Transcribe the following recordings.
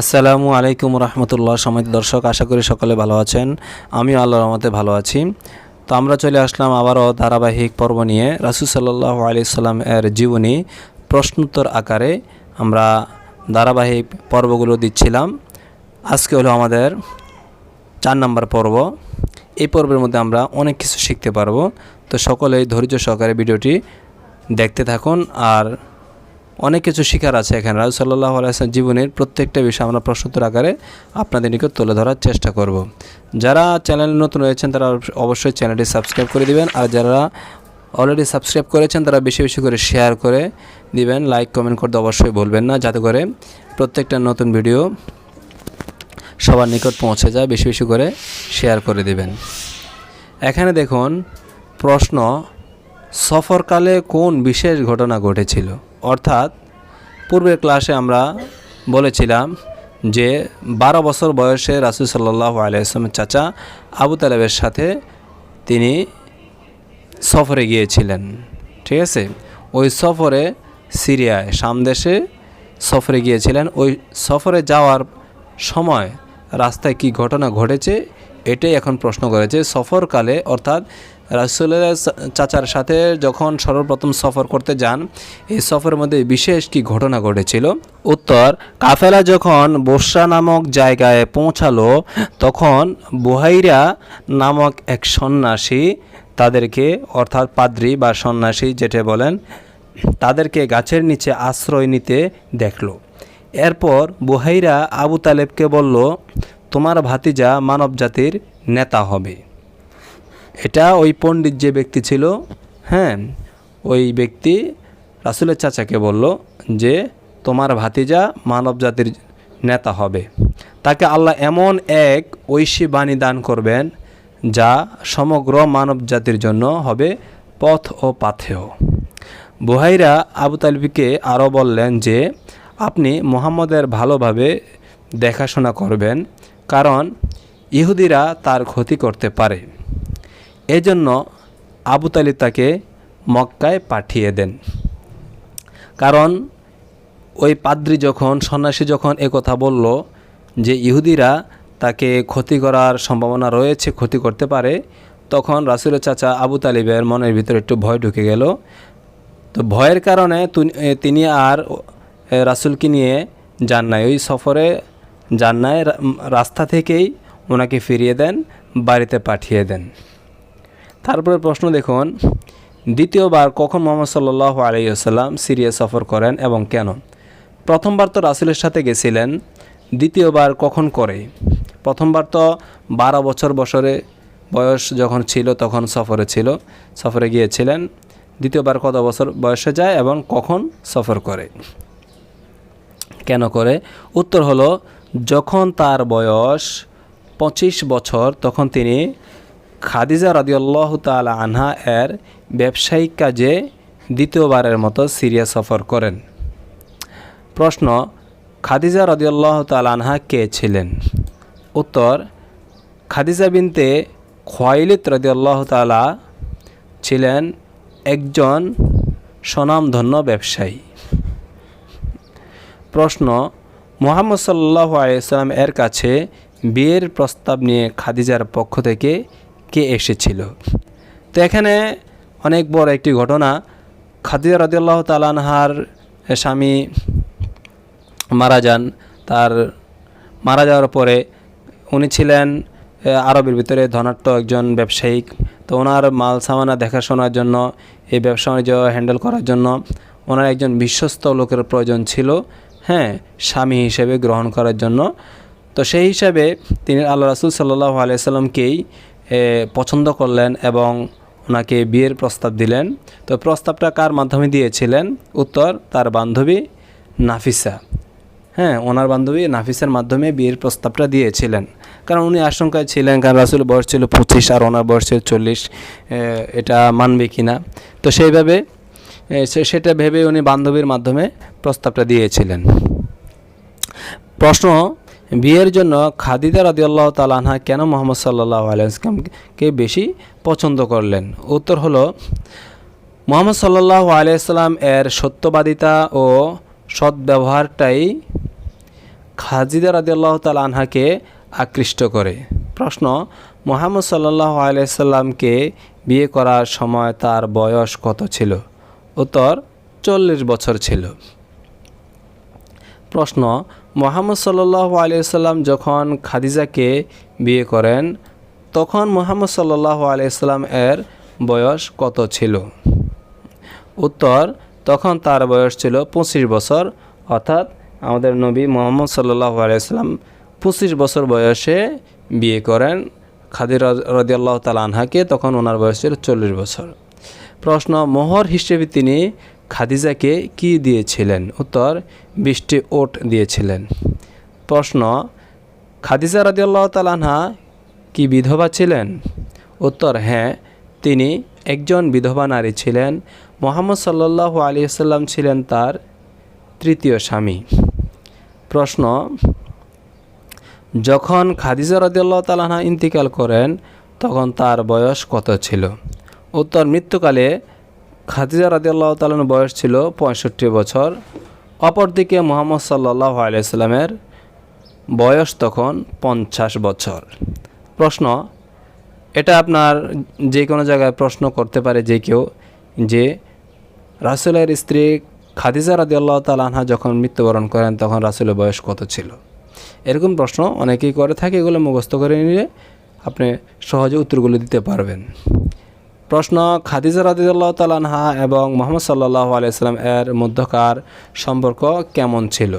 আসসালামু আলাইকুম রহমতুল্লাহ সমিত দর্শক, আশা করি সকলে ভালো আছেন। আমিও আল্লাহর রহমতে ভালো আছি। তো আমরা চলে আসলাম আবারও ধারাবাহিক পর্ব নিয়ে। রাসুল সাল্লাহ আলি সাল্লাম এর জীবনী প্রশ্নোত্তর আকারে আমরা ধারাবাহিক পর্বগুলো দিচ্ছিলাম। আজকে হলো আমাদের চার নম্বর পর্ব। এই পর্বের মধ্যে আমরা অনেক কিছু শিখতে পারব। তো সকলেই ধৈর্য সহকারে ভিডিওটি দেখতে থাকুন। আর অনেক কিছু শিকার আছে এখানে। রাজু সাল্লাহ আলাইসলাম জীবনের প্রত্যেকটা বিষয় আমরা প্রশ্নোত্তর আকারে আপনাদের নিকট তুলে ধরার চেষ্টা করব। যারা চ্যানেল নতুন রয়েছেন, তারা অবশ্যই চ্যানেলটি সাবস্ক্রাইব করে দিবেন। আর যারা অলরেডি সাবস্ক্রাইব করেছেন, তারা বেশি বেশি করে শেয়ার করে দিবেন। লাইক, কমেন্ট করতে অবশ্যই বলবেন না, যাতে করে প্রত্যেকটা নতুন ভিডিও সবার নিকট পৌঁছে যায়, বেশি বেশি করে শেয়ার করে দিবেন। এখানে দেখুন, প্রশ্ন, সফরকালে কোন বিশেষ ঘটনা ঘটেছিল? অর্থাৎ পূর্বের ক্লাসে আমরা বলেছিলাম যে বারো বছর বয়সে রাসুল সাল্লাহ আলাইসলামের চাচা আবু তালেবের সাথে তিনি সফরে গিয়েছিলেন। ঠিক আছে? ওই সফরে সিরিয়ায় সামদেশে সফরে গিয়েছিলেন। ওই সফরে যাওয়ার সময় রাস্তায় কি ঘটনা ঘটেছে? এটাই এখন প্রশ্ন করেছে। সফরকালে অর্থাৎ রাসুলের চাচার সাথে যখন সর্বপ্রথম সফর করতে যান, এই সফরের মধ্যে বিশেষ কি ঘটনা ঘটেছিল? উত্তর, কাফেলা যখন বর্ষা নামক জায়গায় পৌঁছালো, তখন বুহাইরা নামক এক সন্ন্যাসী তাদেরকে, অর্থাৎ পাদ্রি বা সন্ন্যাসী যেটা বলেন, তাদেরকে গাছের নিচে আশ্রয় নিতে দেখল। এরপর বুহাইরা আবু তালেবকে বলল, তোমার ভাতিজা মানব জাতির নেতা হবে। এটা ওই পণ্ডিত যে ব্যক্তি ছিল হ্যাঁ ওই ব্যক্তি রাসুলের চাচাকে বলল যে, তোমার ভাতিজা মানব জাতির নেতা হবে। তাকে আল্লাহ এমন এক ঐশী বাণী দান করবেন যা সমগ্র মানব জাতির জন্য হবে পথ ও পাথেয়। বুহাইরা আবু তালবিকে আরও বললেন যে, আপনি মোহাম্মদের ভালোভাবে দেখাশোনা করবেন, কারণ ইহুদিরা তার ক্ষতি করতে পারে। এজন্য আবু তালিব তাকে মক্কায় পাঠিয়ে দেন। কারণ ওই পাদ্রি যখন, সন্ন্যাসী যখন কথা বলল যে ইহুদিরা তাকে ক্ষতি করার সম্ভাবনা রয়েছে, ক্ষতি করতে পারে, তখন রাসুলের চাচা আবু তালিবের মনের ভিতরে একটু ভয় ঢুকে গেল। তো ভয়ের কারণে তিনি আর রাসুলকে নিয়ে যান নাই। ওই সফরে যান নাই রাস্তা থেকেই ওনাকে ফিরিয়ে দেন, বাড়িতে পাঠিয়ে দেন। তারপরে প্রশ্ন দেখুন, দ্বিতীয়বার কখন মোহাম্মদ সাল্লাহ আলাইসাল্লাম সিরিয়া সফর করেন এবং কেন? প্রথমবার তো রাসুলের সাথে গেছিলেন, দ্বিতীয়বার কখন করে? প্রথমবার তো বারো বছর বছরে বয়স যখন ছিল তখন সফরে ছিল, সফরে গিয়েছিলেন। দ্বিতীয়বার কত বছর বয়সে যায় এবং কখন সফর করে? কেন করে? উত্তর হলো, যখন তার বয়স পঁচিশ বছর তখন তিনি খাদিজা রাদিউল্লাহ তালা আনহা এর ব্যবসায়িক কাজে দ্বিতীয়বারের মতো সিরিয়া সফর করেন। প্রশ্ন, খাদিজা রদিয়াল্লাহ তালা আনহা কে ছিলেন? উত্তর, খাদিজা বিনতে খোয়াইলিত রদিয়াল্লাহ তালা ছিলেন একজন স্বনামধন্য ব্যবসায়ী। প্রশ্ন, মোহাম্মদ সাল্লাহ আলিয়াল্লাম এর কাছে বিয়ের প্রস্তাব নিয়ে খাদিজার পক্ষ থেকে কে এসেছিল? তো এখানে অনেক বড় একটি ঘটনা। খাদিজা রদিয়াল্লাহ তালানহার স্বামী মারা যান। তার মারা যাওয়ার পরে উনি ছিলেন আরবের ভিতরে ধনাট্য একজন ব্যবসায়িক। তো ওনার মাল সামানা দেখাশোনার জন্য, এই ব্যবসা বাণিজ্য হ্যান্ডেল করার জন্য ওনার একজন বিশ্বস্ত লোকের প্রয়োজন ছিল হ্যাঁ স্বামী হিসেবে গ্রহণ করার জন্য। তো সেই হিসাবে তিনি আল্লাহ রাসুল সাল্লাহ আলিয়াল্লামকেই পছন্দ করলেন এবং ওনাকে বিয়ের প্রস্তাব দিলেন। তো প্রস্তাবটা কার মাধ্যমে দিয়েছিলেন? উত্তর, তার বান্ধবী নাফিসা। হ্যাঁ ওনার বান্ধবী নাফিসের মাধ্যমে বিয়ের প্রস্তাবটা দিয়েছিলেন। কারণ উনি আশঙ্কায় ছিলেন, কারণ রাসুল বয়স ছিল পঁচিশ আর ওনার বয়স ছিল চল্লিশ। এটা মানবে কি না? তো সেইভাবে সেটা ভেবে উনি বান্ধবীর মাধ্যমে প্রস্তাবটা দিয়েছিলেন। প্রশ্ন বিয়ের জন্য খাদিদা রাদিয়াল্লাহ তালানহা কেন মোহাম্মদ সাল্লাহ আলাইসলামকে বেশি পছন্দ করলেন? উত্তর হলো, মোহাম্মদ সাল্লাহ আলাইসাল্লাম এর সত্যবাদিতা ও সদ্ব্যবহারটাই খাজিদা রাদিয়াল্লাহ তাল আনহাকে আকৃষ্ট করে। প্রশ্ন, মোহাম্মদ সাল্লাহ আলাইসাল্লামকে বিয়ে করার সময় তার বয়স কত ছিল? উত্তর, চল্লিশ বছর ছিল। প্রশ্ন মোহাম্মদ সাল্লাহ আলিয়াল্লাম যখন খাদিজাকে বিয়ে করেন, তখন মোহাম্মদ সাল্লাহ আলিয়াল্লাম এর বয়স কত ছিল? উত্তর, তখন তার বয়স ছিল পঁচিশ বছর। অর্থাৎ আমাদের নবী মোহাম্মদ সাল্লাহ আলিয়াল্লাম পঁচিশ বছর বয়সে বিয়ে করেন। খাদির রদিয়াল্লাহ তাল আনহাকে, তখন ওনার বয়স ছিল চল্লিশ বছর। প্রশ্ন, মোহর হিসেবে তিনি খাদিজাকে কি দিয়েছিলেন? উত্তর বৃষ্টি ওট দিয়েছিলেন। প্রশ্ন, খাদিজা রাদিয়াল্লাহ তালানহা কি বিধবা ছিলেন? উত্তর হ্যাঁ তিনি একজন বিধবা নারী ছিলেন। মোহাম্মদ সাল্লাহ আলী সাল্লাম ছিলেন তার তৃতীয় স্বামী। প্রশ্ন, যখন খাদিজা রাদিয়াল্লাহ তালানহা ইন্তিকাল করেন, তখন তার বয়স কত ছিল? উত্তর, মৃত্যুকালে খাদিজা রাদিয়াল্লাহ তালার বয়স ছিল পঁয়ষট্টি বছর। অপরদিকে মোহাম্মদ সাল্লাহ আলাইসাল্লামের বয়স তখন পঞ্চাশ বছর। প্রশ্ন, এটা আপনার যে কোনো জায়গায় প্রশ্ন করতে পারে যে কেউ যে রাসুলের স্ত্রী খাদিজা রাদিয়াল্লাহ তালানহা যখন মৃত্যুবরণ করেন তখন রাসুলের বয়স কত ছিল? এরকম প্রশ্ন অনেকেই করে থাকে, এগুলো মুখস্থ করে নিলে আপনি সহজে উত্তরগুলো দিতে পারবেন। প্রশ্ন, খাদিজা রাদিয়াল্লাহ তালানহা এবং মোহাম্মদ সাল্লাহ আলাইসাল্লাম এর মধ্যকার সম্পর্ক কেমন ছিল?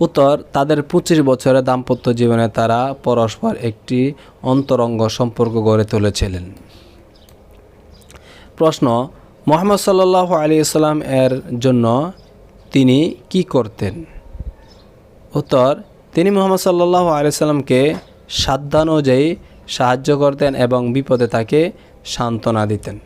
উত্তর, তাদের পঁচিশ বছরের দাম্পত্য জীবনে তারা পরস্পর একটি অন্তরঙ্গ সম্পর্ক গড়ে তুলেছিলেন। প্রশ্ন, মোহাম্মদ সাল্লাহ আলী ইসলাম এর জন্য তিনি কি করতেন? উত্তর, তিনি মোহাম্মদ সাল্লাহ আলিয়াল্লামকে সাধ্যানুযায়ী সাহায্য করতেন এবং বিপদে তাকে সান্ত্বনা দিতেন।